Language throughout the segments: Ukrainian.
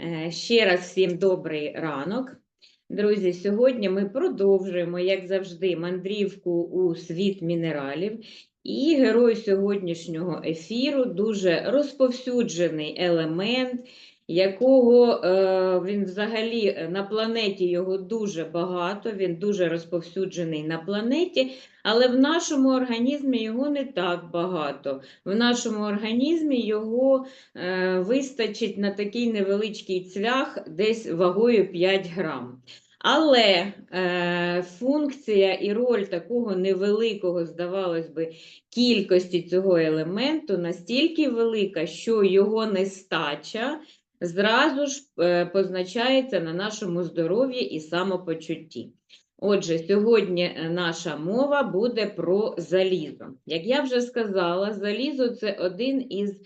Е, Ще раз всім добрий ранок. Друзі, сьогодні ми продовжуємо, як завжди, мандрівку у світ мінералів. І герой сьогоднішнього ефіру дуже розповсюджений елемент, якого е, він взагалі е, на планеті його дуже багато, він дуже розповсюджений на планеті, але в нашому організмі його не так багато. В нашому організмі його е, вистачить на такий невеличкий цвях десь вагою 5 грам. Але е, функція і роль такого невеликого, здавалось би, кількості цього елементу настільки велика, що його нестача зразу ж е, позначається на нашому здоров'ї і самопочутті. Отже, сьогодні е, наша мова буде про залізо. Як я вже сказала, залізо це один із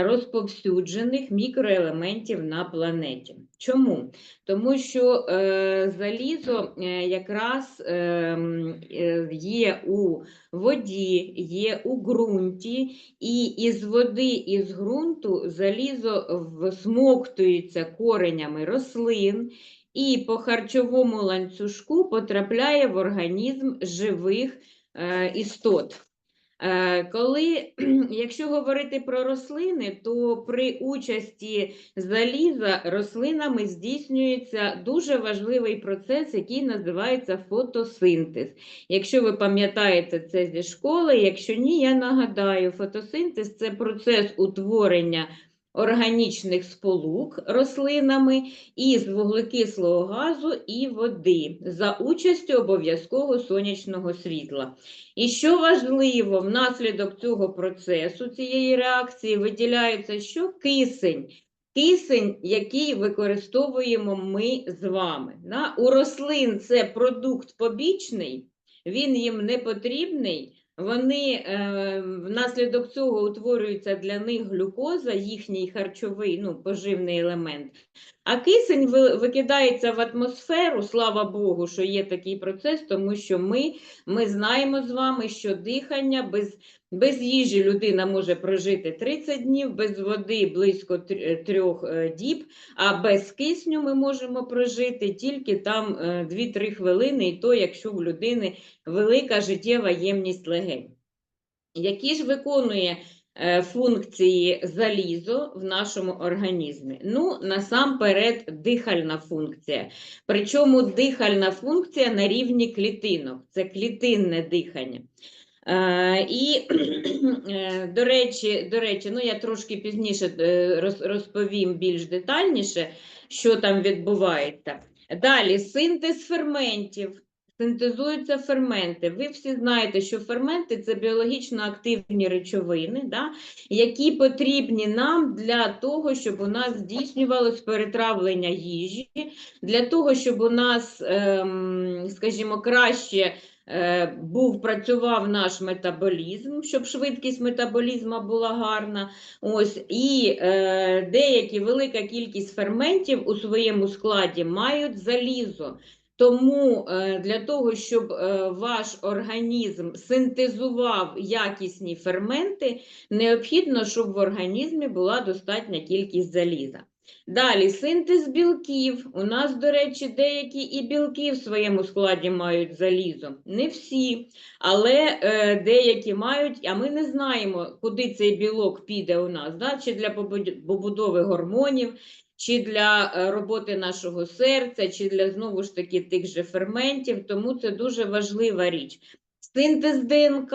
розповсюджених мікроелементів на планеті. Чому? Тому що е, залізо е, якраз е, е, є у воді, є у ґрунті, і із води, і з ґрунту залізо всмоктується коренями рослин і по харчовому ланцюжку потрапляє в організм живих е, істот. Е, Коли, якщо говорити про рослини, то при участі заліза рослинами здійснюється дуже важливий процес, який називається фотосинтез. Якщо ви пам'ятаєте це зі школи, якщо ні, я нагадаю, фотосинтез це процес утворення органічних сполук рослинами із вуглекислого газу і води за участю обов'язково сонячного світла. І що важливо, внаслідок цього процесу, цієї реакції виділяється що кисень. Кисень, який використовуємо ми з вами. У рослин це продукт побічний, він їм не потрібний. Вони е, внаслідок цього утворюється для них глюкоза, їхній харчовий, ну, поживний елемент. А кисень викидається в атмосферу, слава Богу, що є такий процес, тому що ми, ми знаємо з вами, що дихання без, без їжі людина може прожити 30 днів, без води близько е, трьох е, діб, а без кисню ми можемо прожити тільки там е, 2-3 хвилини, і то, якщо у людини велика життєва ємність легень. Які ж виконує е, функції залізо в нашому організмі? Ну, насамперед, дихальна функція. Причому дихальна функція на рівні клітинок, це клітинне дихання. Е, І, е, до речі, до речі, ну я трошки пізніше е, розповім більш детальніше, що там відбувається. Далі синтез ферментів. Синтезуються ферменти. Ви всі знаєте, що ферменти це біологічно активні речовини, да, які потрібні нам для того, щоб у нас здійснювалось перетравлення їжі, для того, щоб у нас, ем, скажімо, краще був працював наш метаболізм, щоб швидкість метаболізму була гарна. Ось, і е, деякі велика кількість ферментів у своєму складі мають залізо. Тому е, для того, щоб е, ваш організм синтезував якісні ферменти, необхідно, щоб в організмі була достатня кількість заліза. Далі синтез білків. У нас, до речі, деякі і білки в своєму складі мають залізо. Не всі, але е, деякі мають, а ми не знаємо, куди цей білок піде у нас, да? чи для побудови гормонів, чи для е, роботи нашого серця, чи для знову ж таки тих же ферментів, тому це дуже важлива річ. Синтез ДНК,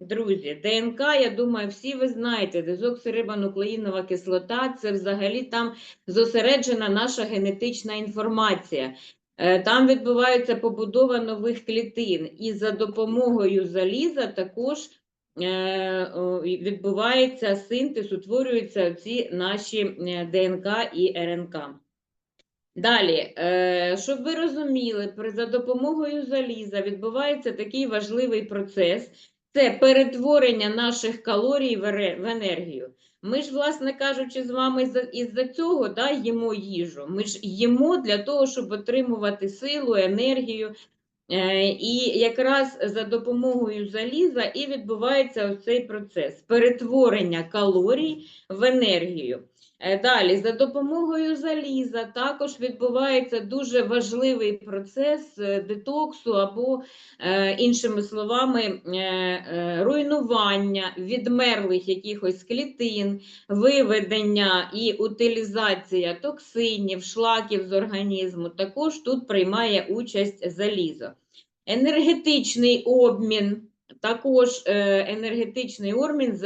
друзі, ДНК, я думаю, всі ви знаєте, дезоксирибонуклеїнова кислота це взагалі там зосереджена наша генетична інформація. Е, Там відбувається побудова нових клітин, і за допомогою заліза також е, відбувається синтез, утворюються ці наші е, ДНК і РНК. Далі, щоб ви розуміли, за допомогою заліза відбувається такий важливий процес це перетворення наших калорій в енергію. Ми ж, власне кажучи, з вами за- із-за цього да, їмо їжу. Ми ж їмо для того, щоб отримувати силу, енергію. Е, І якраз за допомогою заліза і відбувається ось цей процес перетворення калорій в енергію. Е, Далі, за допомогою заліза також відбувається дуже важливий процес е, детоксу або, е, іншими словами, руйнування відмерлих якихось клітин, виведення і утилізація токсинів, шлаків з організму. Також тут приймає участь залізо. Енергетичний обмін. Також енергетичний обмін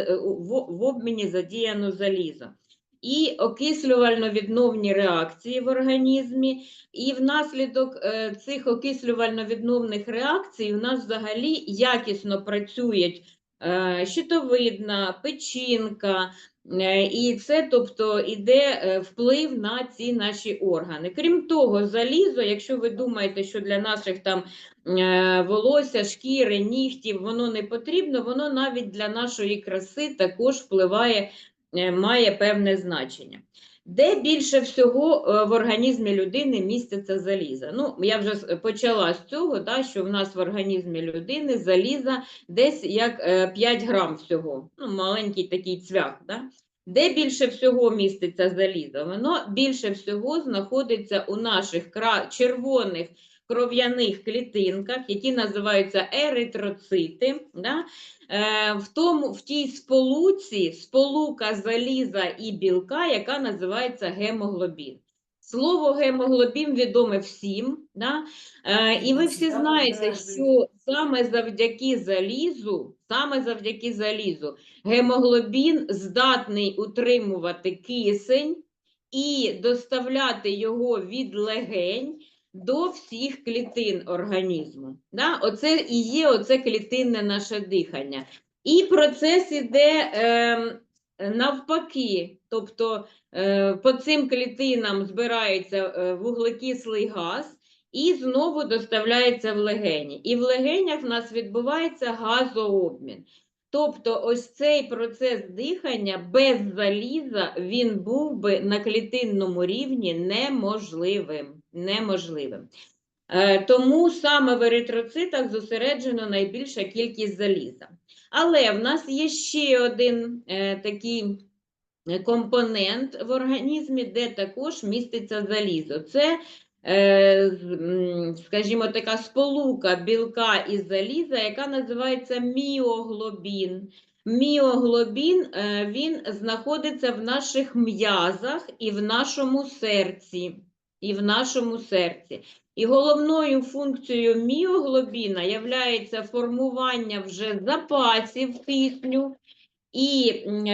в обміні задіяно залізо і окислювально-відновні реакції в організмі. І внаслідок е, цих окислювально-відновних реакцій у нас взагалі якісно працюють е, щитовидна, печінка, е, і це тобто іде вплив на ці наші органи. Крім того, залізо, якщо ви думаєте, що для наших там волосся, шкіри, нігтів воно не потрібно, воно навіть для нашої краси також впливає має певне значення. Де більше всього е, в організмі людини міститься заліза? Ну, я вже почала з цього, да, що в нас в організмі людини заліза десь як е, 5 грам всього, ну, маленький такий цвях. Да? Де більше всього міститься залізо? Воно більше всього знаходиться у наших червоних кров'яних клітинках, які називаються еритроцити. Да? Е, в, тому, в тій сполуці сполука заліза і білка, яка називається гемоглобін. Слово гемоглобін відоме всім, да? е, і ви всі знаєте, що саме завдяки залізу, саме завдяки залізу, гемоглобін здатний утримувати кисень і доставляти його від легень до всіх клітин організму. Да? Оце і є оце клітинне наше дихання. І процес іде е, навпаки, тобто е, по цим клітинам збирається е, вуглекислий газ і знову доставляється в легені. І в легенях в нас відбувається газообмін. Тобто ось цей процес дихання без заліза він був би на клітинному рівні неможливим. Неможливим. Е, Тому саме в еритроцитах зосереджено найбільша кількість заліза. Але в нас є ще один е, такий е, компонент в організмі, де також міститься залізо. Це, скажімо, така сполука білка і заліза, яка називається міоглобін. Міоглобін він знаходиться в наших м'язах і в нашому серці. І в нашому серці. І головною функцією міоглобіна є формування вже запасів кисню і е,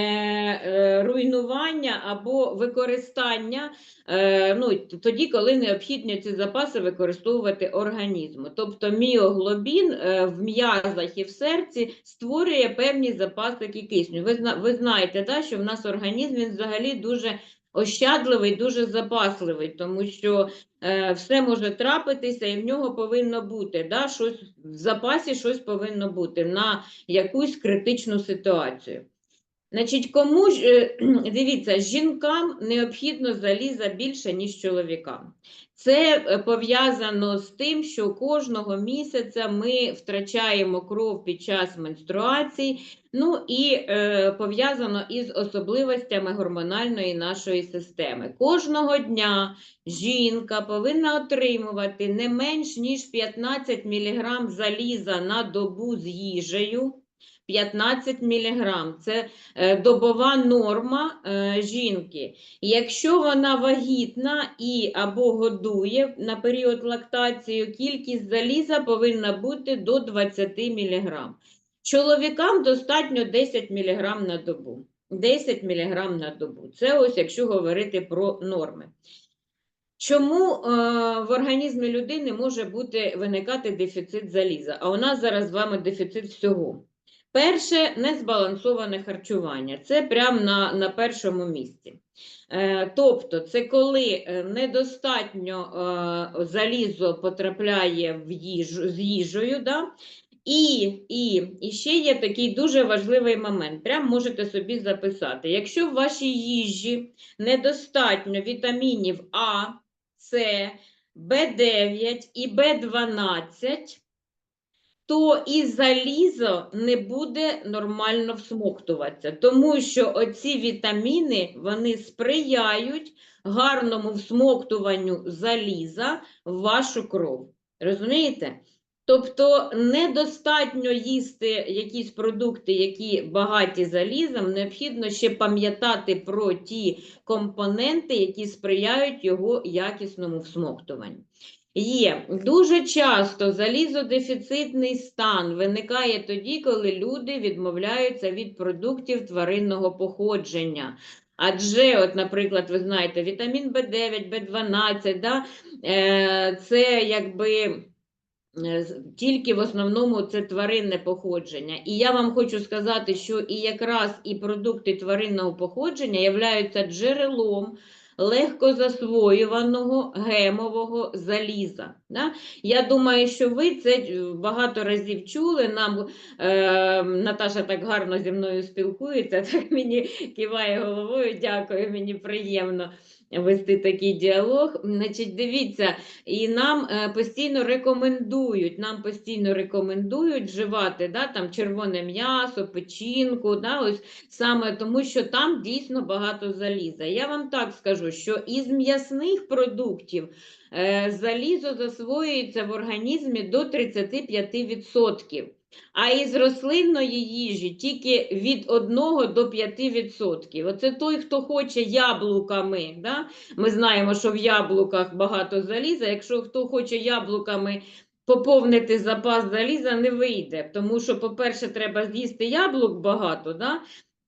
е, руйнування або використання е, ну, тоді, коли необхідно ці запаси використовувати організму. Тобто міоглобін е, в м'язах і в серці створює певні запаси кисню. Ви, ви знаєте, да, що в нас організм він взагалі дуже ощадливий, дуже запасливий, тому що е, все може трапитися, і в нього повинно бути да, щось в запасі, щось повинно бути на якусь критичну ситуацію. Значить, кому ж, е, дивіться, жінкам необхідно заліза більше, ніж чоловікам. Це е, пов'язано з тим, що кожного місяця ми втрачаємо кров під час менструацій, ну і е, пов'язано із особливостями гормональної нашої системи. Кожного дня жінка повинна отримувати не менш ніж 15 мг заліза на добу з їжею. 15 мг – це е, добова норма е, жінки. Якщо вона вагітна і або годує на період лактації, кількість заліза повинна бути до 20 мг. Чоловікам достатньо 10 мг на добу. 10 мг на добу. Це ось якщо говорити про норми. Чому е, в організмі людини може бути виникати дефіцит заліза? А у нас зараз з вами дефіцит всього. Перше незбалансоване харчування. Це прямо на, на першому місці. Е, тобто, це коли е, недостатньо е, залізо потрапляє в їжу, з їжею, да? І, і, і ще є такий дуже важливий момент. Прям можете собі записати. Якщо в вашій їжі недостатньо вітамінів А, С, В9 і В12, то і залізо не буде нормально всмоктуватися, тому що оці вітаміни вони сприяють гарному всмоктуванню заліза в вашу кров. Розумієте? Тобто недостатньо їсти якісь продукти, які багаті залізом, необхідно ще пам'ятати про ті компоненти, які сприяють його якісному всмоктуванню. Є дуже часто залізодефіцитний стан виникає тоді, коли люди відмовляються від продуктів тваринного походження. Адже, от, наприклад, ви знаєте, вітамін В9, В12, да, е, це якби е, тільки в основному це тваринне походження. І я вам хочу сказати, що і якраз і продукти тваринного походження являються джерелом легко засвоюваного гемового заліза. Да? Я думаю, що ви це е, багато разів чули. Нам е, Наташа так гарно зі мною спілкується, так мені киває головою. Дякую, мені приємно вести такий діалог. Значить, дивіться, і нам е, постійно рекомендують, нам постійно рекомендують вживати да, там, червоне м'ясо, печінку, да, ось саме тому, що там дійсно багато заліза. Я вам так скажу, що із м'ясних продуктів е, залізо засвоюється в організмі до 35%. А із рослинної їжі тільки від 1 до 5%. Оце той, хто хоче яблуками. Да? Ми знаємо, що в яблуках багато заліза. Якщо хто хоче яблуками поповнити запас заліза, не вийде. Тому що, по-перше, треба з'їсти яблук багато, да?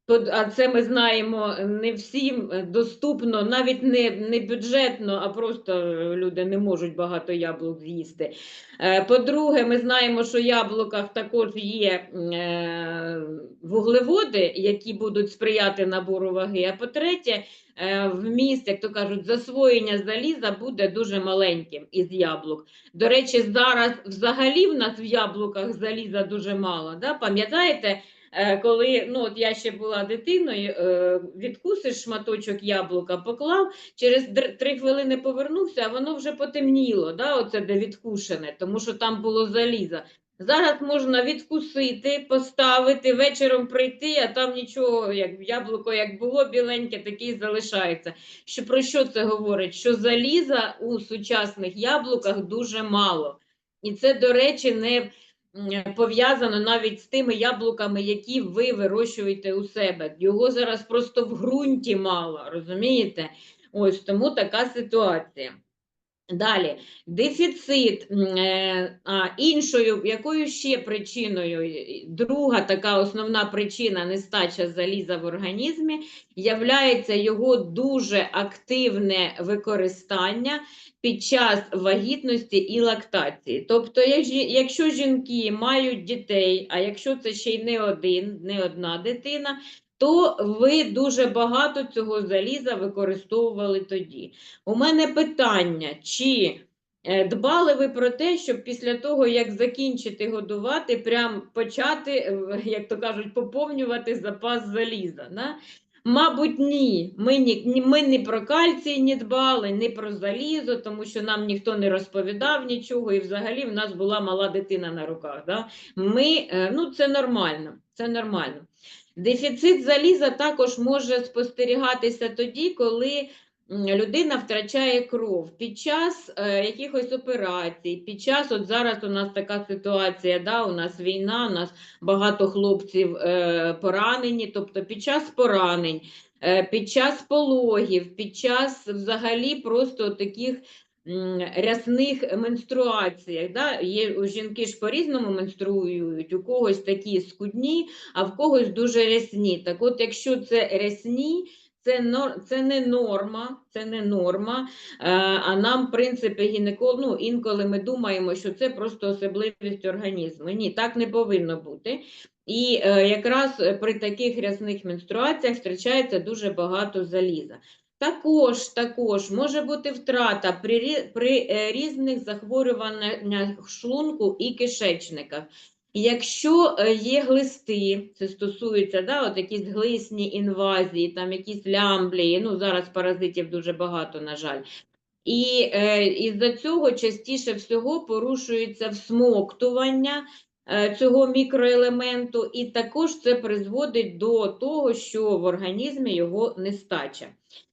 Под- а це ми знаємо не всім доступно, навіть не, не бюджетно, а просто е, люди не можуть багато яблук з'їсти. Е, По-друге, ми знаємо, що в яблуках також є е, вуглеводи, які будуть сприяти набору ваги. А по-третє, вміст, як то кажуть, засвоєння заліза буде дуже маленьким із яблук. До речі, зараз взагалі в нас в яблуках заліза дуже мало. Да? Пам'ятаєте, коли ну, от я ще була дитиною, е, відкусиш шматочок яблука, поклав, через три хвилини повернувся, а воно вже потемніло, да, оце де відкушене, тому що там було заліза. Зараз можна відкусити, поставити, вечором прийти, а там нічого, як яблуко як було біленьке, таке і залишається. Що, про що це говорить? Що заліза у сучасних яблуках дуже мало. І це, до речі, не пов'язано навіть з тими яблуками, які ви вирощуєте у себе. Його зараз просто в ґрунті мало, розумієте? Ось тому така ситуація. Далі, дефіцит, е, іншою, якою ще причиною, друга така основна причина нестача заліза в організмі, являється його дуже активне використання під час вагітності і лактації. Тобто, якщо жінки мають дітей, а якщо це ще й не один, не одна дитина, то ви дуже багато цього заліза використовували тоді. У мене питання, чи е, дбали ви про те, щоб після того, як закінчити годувати, прям почати, е, як то кажуть, поповнювати запас заліза? Да? Мабуть, ні. Ми, ні, ми ні про кальцій не дбали, ні про залізо, тому що нам ніхто не розповідав нічого, і взагалі в нас була мала дитина на руках. Да? Ми, е, ну, це нормально, це нормально. Дефіцит заліза також може спостерігатися тоді, коли людина втрачає кров. Під час е, якихось операцій, під час, от зараз у нас така ситуація, да, у нас війна, у нас багато хлопців е, поранені, тобто під час поранень, е, під час пологів, під час взагалі просто таких рясних менструаціях. Да? Є, жінки ж по-різному менструюють, у когось такі скудні, а в когось дуже рясні. Так от, якщо це рясні, це, це не норма, це не норма. Е, а нам, в принципі, гінеколог, ну, інколи ми думаємо, що це просто особливість організму. Ні, так не повинно бути. І е, якраз при таких рясних менструаціях втрачається дуже багато заліза. Також, також може бути втрата при, при е, різних захворюваннях шлунку і кишечника. Якщо е, є глисти, це стосується да, от якісь глисні інвазії, там якісь лямблії, ну зараз паразитів дуже багато, на жаль. І е, із-за цього частіше всього порушується всмоктування е, цього мікроелементу, і також це призводить до того, що в організмі його нестача.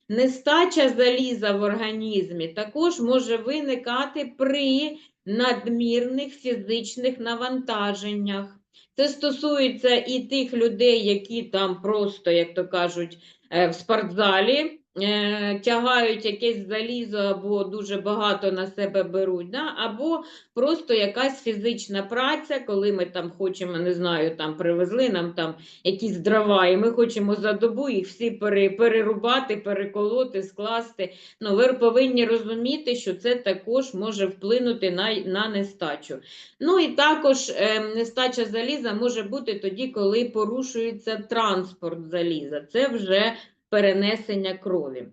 Нестача заліза в організмі також може виникати при надмірних фізичних навантаженнях. Це стосується і тих людей, які там просто, як то кажуть, е, в спортзалі е, тягають якесь залізо або дуже багато на себе беруть, да? або просто якась фізична праця, коли ми там хочемо, не знаю, там привезли нам там якісь дрова, і ми хочемо за добу їх всі перерубати, переколоти, скласти. Ну, ви повинні розуміти, що це також може вплинути на, на нестачу. Ну і також е, нестача заліза може бути тоді, коли порушується транспорт заліза. Це вже перенесення крові.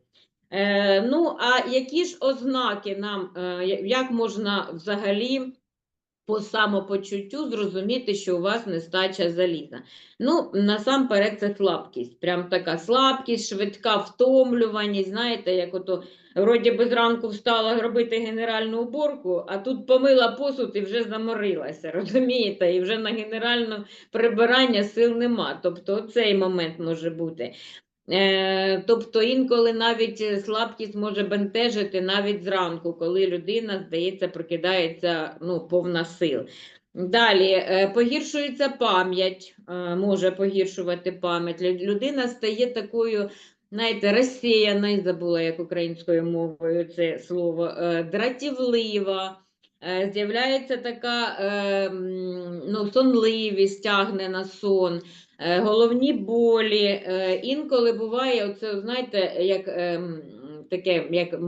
Е, ну, а які ж ознаки нам, е, як можна взагалі по самопочуттю зрозуміти, що у вас нестача заліза? Ну, насамперед, це слабкість. Прям така слабкість, швидка втомлюваність. Знаєте, як ото вроді би зранку встала робити генеральну уборку, а тут помила посуд і вже заморилася, розумієте? І вже на генеральне прибирання сил нема. Тобто цей момент може бути. Е, Тобто інколи навіть е, слабкість може бентежити навіть зранку, коли людина, здається, прокидається ну, повна сил. Далі е, погіршується пам'ять, може погіршувати пам'ять. Людина стає такою, знаєте, розсіяною, забула як українською мовою це слово, дратівлива. З'являється така ну, сонливість, тягне на сон, головні болі. е, Інколи буває, оце, знаєте, як ем, таке, як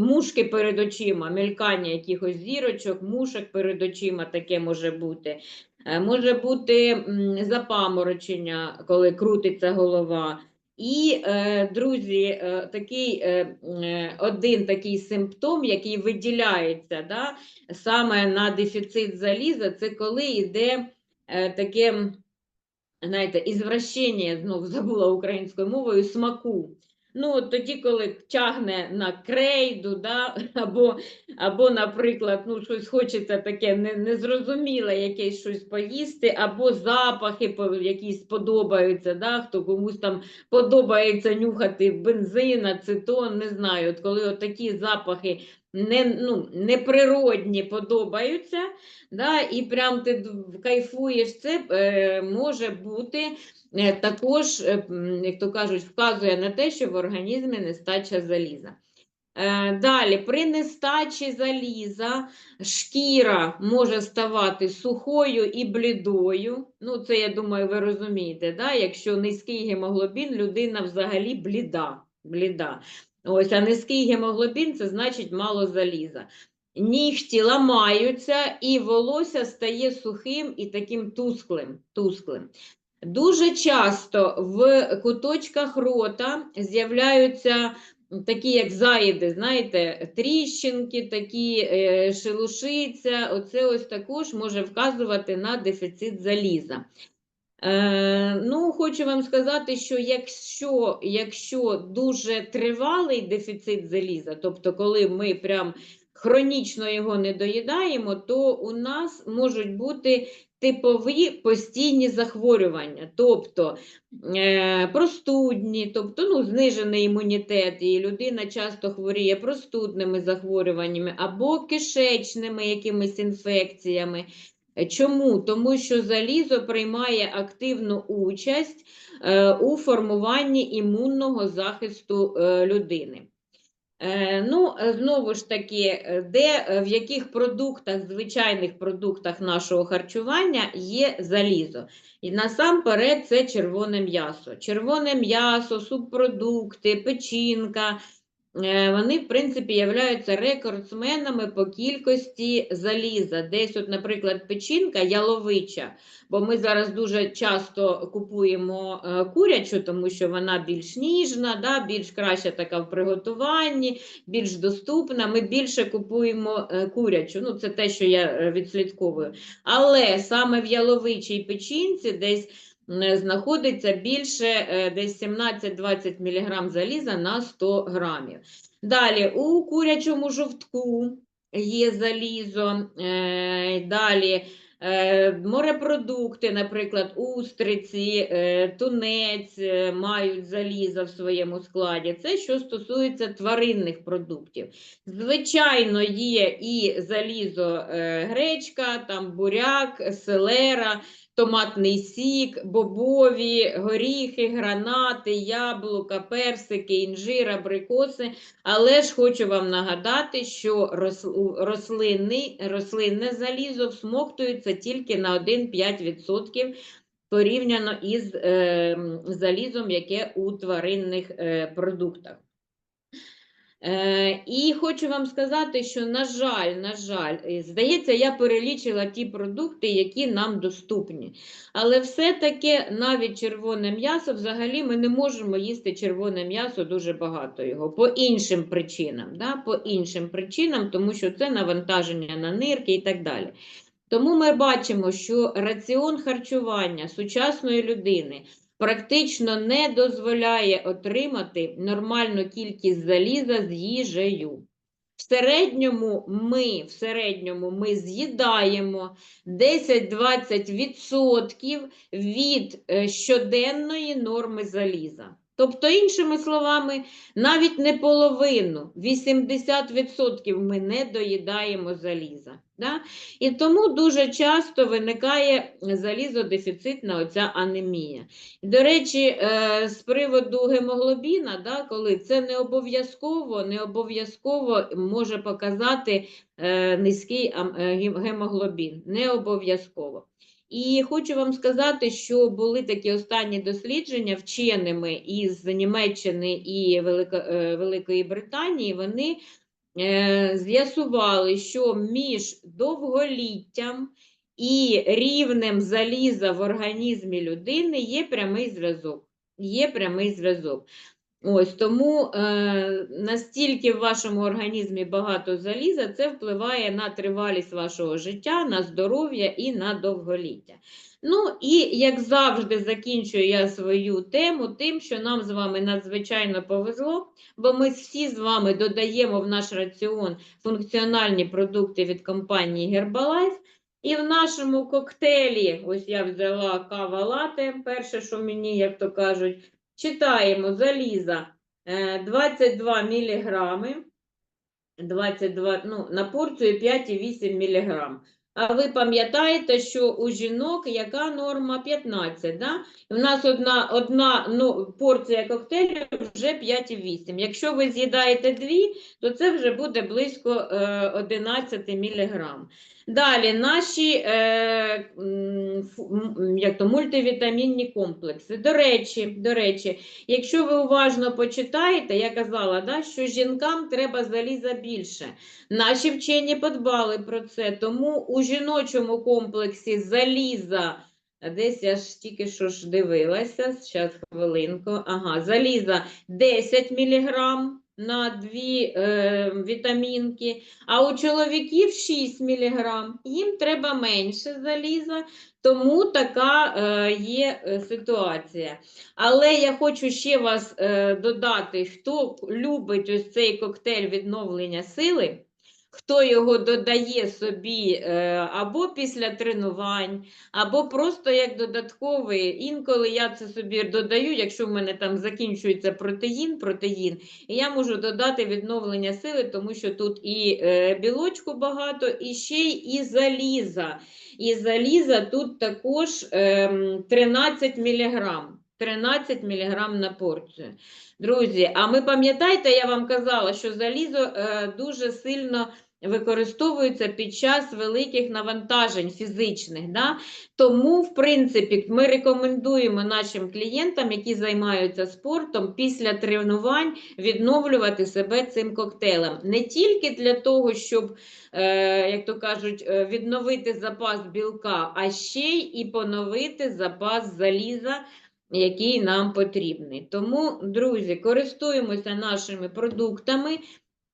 мушки перед очима, мелькання якихось зірочок, мушок перед очима таке може бути. Е, Може бути запаморочення, коли крутиться голова. І, е, друзі, е, такий, е, е, один такий симптом, який виділяється да, саме на дефіцит заліза, це коли йде е, таке, знаєте, ізвращення, знов забула українською мовою, смаку. Ну, от тоді, коли тягне на крейду, да, або, або, наприклад, ну, щось хочеться таке незрозуміле, якесь щось поїсти, або запахи якісь подобаються, да, хто комусь там подобається нюхати бензин, ацетон, не знаю, от коли от такі запахи не, ну, неприродні подобаються, да, і прям ти кайфуєш, це е, може бути е, також, е, як то кажуть, вказує на те, що в організмі нестача заліза. Е, Далі, при нестачі заліза шкіра може ставати сухою і блідою. Ну, це, я думаю, ви розумієте, да? якщо низький гемоглобін, людина взагалі бліда. бліда. Ось, а низький гемоглобін це значить мало заліза. Нігті ламаються, і волосся стає сухим і таким тусклим. тусклим. Дуже часто в куточках рота з'являються такі, як заїди, знаєте, тріщинки, такі е, шелушиться. Оце ось також може вказувати на дефіцит заліза. Е, ну, хочу вам сказати, що якщо, якщо дуже тривалий дефіцит заліза, тобто коли ми прям хронічно його не доїдаємо, то у нас можуть бути типові постійні захворювання, тобто е, простудні, тобто ну, знижений імунітет, і людина часто хворіє простудними захворюваннями або кишечними якимись інфекціями. Е, Чому? Тому що залізо приймає активну участь е, у формуванні імунного захисту е, людини. Ну, знову ж таки, де, в яких продуктах, звичайних продуктах нашого харчування є залізо. І насамперед це червоне м'ясо. Червоне м'ясо, субпродукти, печінка. Е, Вони, в принципі, являються рекордсменами по кількості заліза. Десь, от, наприклад, печінка яловича, бо ми зараз дуже часто купуємо е, курячу, тому що вона більш ніжна, да, більш краща така в приготуванні, більш доступна. Ми більше купуємо е, курячу. Ну, це те, що я відслідковую. Але саме в яловичій печінці десь знаходиться більше е, десь 17-20 мг заліза на 100 грамів. Далі у курячому жовтку є залізо, е, далі Е, Морепродукти, наприклад, устриці, е, тунець е, мають залізо в своєму складі. Це що стосується тваринних продуктів. Звичайно, є і залізо е, гречка, там буряк, селера, томатний сік, бобові, горіхи, гранати, яблука, персики, інжир, абрикоси. Але ж хочу вам нагадати, що рос- рослини, рослинне залізо всмоктується тільки на 1-5% порівняно із е, залізом, яке у тваринних е, продуктах. Е, і хочу вам сказати, що, на жаль, на жаль, е, здається, я перелічила ті продукти, які нам доступні. Але все-таки навіть червоне м'ясо, взагалі ми не можемо їсти червоне м'ясо дуже багато його по іншим причинам. Да? По іншим причинам, тому що це навантаження на нирки і так далі. Тому ми бачимо, що раціон харчування сучасної людини практично не дозволяє отримати нормальну кількість заліза з їжею. В середньому ми, в середньому ми з'їдаємо 10-20% від е, щоденної норми заліза. Тобто, іншими словами, навіть не половину, 80% ми не доїдаємо заліза. Да? І тому дуже часто виникає залізодефіцитна оця анемія. До речі, е, з приводу гемоглобіна, да, коли це не обов'язково, не обов'язково може показати е, низький е, гемоглобін. Не обов'язково. І хочу вам сказати, що були такі останні дослідження вченими із Німеччини і Великої Британії. Вони з'ясували, що між довголіттям і рівнем заліза в організмі людини є прямий зв'язок. Є прямий зв'язок. Ось тому е, настільки в вашому організмі багато заліза, це впливає на тривалість вашого життя, на здоров'я і на довголіття. Ну і як завжди, закінчую я свою тему тим, що нам з вами надзвичайно повезло, бо ми всі з вами додаємо в наш раціон функціональні продукти від компанії Herbalife. І в нашому коктейлі, ось я взяла кава лате, перше, що мені, як то кажуть, читаємо заліза е, 22 міліграми, 22, ну, на порцію 5,8 міліграм. А ви пам'ятаєте, що у жінок яка норма 15, да? У нас одна, одна ну, порція коктейлю вже 5,8. Якщо ви з'їдаєте дві, то це вже буде близько е, 11 міліграм. Далі наші е, як то, мультивітамінні комплекси. До речі, до речі, якщо ви уважно почитаєте, я казала, да, що жінкам треба заліза більше. Наші вчені подбали про це, тому у жіночому комплексі заліза, десь я ж тільки що ж дивилася, зараз хвилинку, ага, заліза 10 міліграм на дві е, вітамінки, а у чоловіків 6 міліграм. Їм треба менше заліза, тому така е, є е, ситуація. Але я хочу ще вас е, додати, хто любить ось цей коктейль відновлення сили, хто його додає собі е, або після тренувань, або просто як додатковий. Інколи я це собі додаю, якщо в мене там закінчується протеїн, протеїн, і я можу додати відновлення сили, тому що тут і е, білочку багато, і ще й і заліза. І заліза тут також ем, 13 міліграм. 13 міліграм на порцію. Друзі, а ми пам'ятаєте, я вам казала, що залізо е, дуже сильно використовується під час великих навантажень фізичних. Да? Тому, в принципі, ми рекомендуємо нашим клієнтам, які займаються спортом, після тренувань відновлювати себе цим коктейлем. Не тільки для того, щоб, е, як то кажуть, е, відновити запас білка, а ще й і поновити запас заліза який нам потрібний. Тому, друзі, користуємося нашими продуктами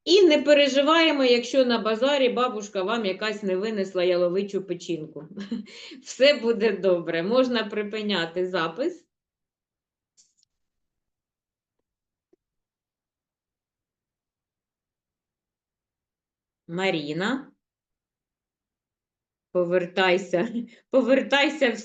і не переживаємо, якщо на базарі бабушка вам якась не винесла яловичу печінку. Все буде добре. Можна припиняти запис. Маріна. Повертайся, повертайся в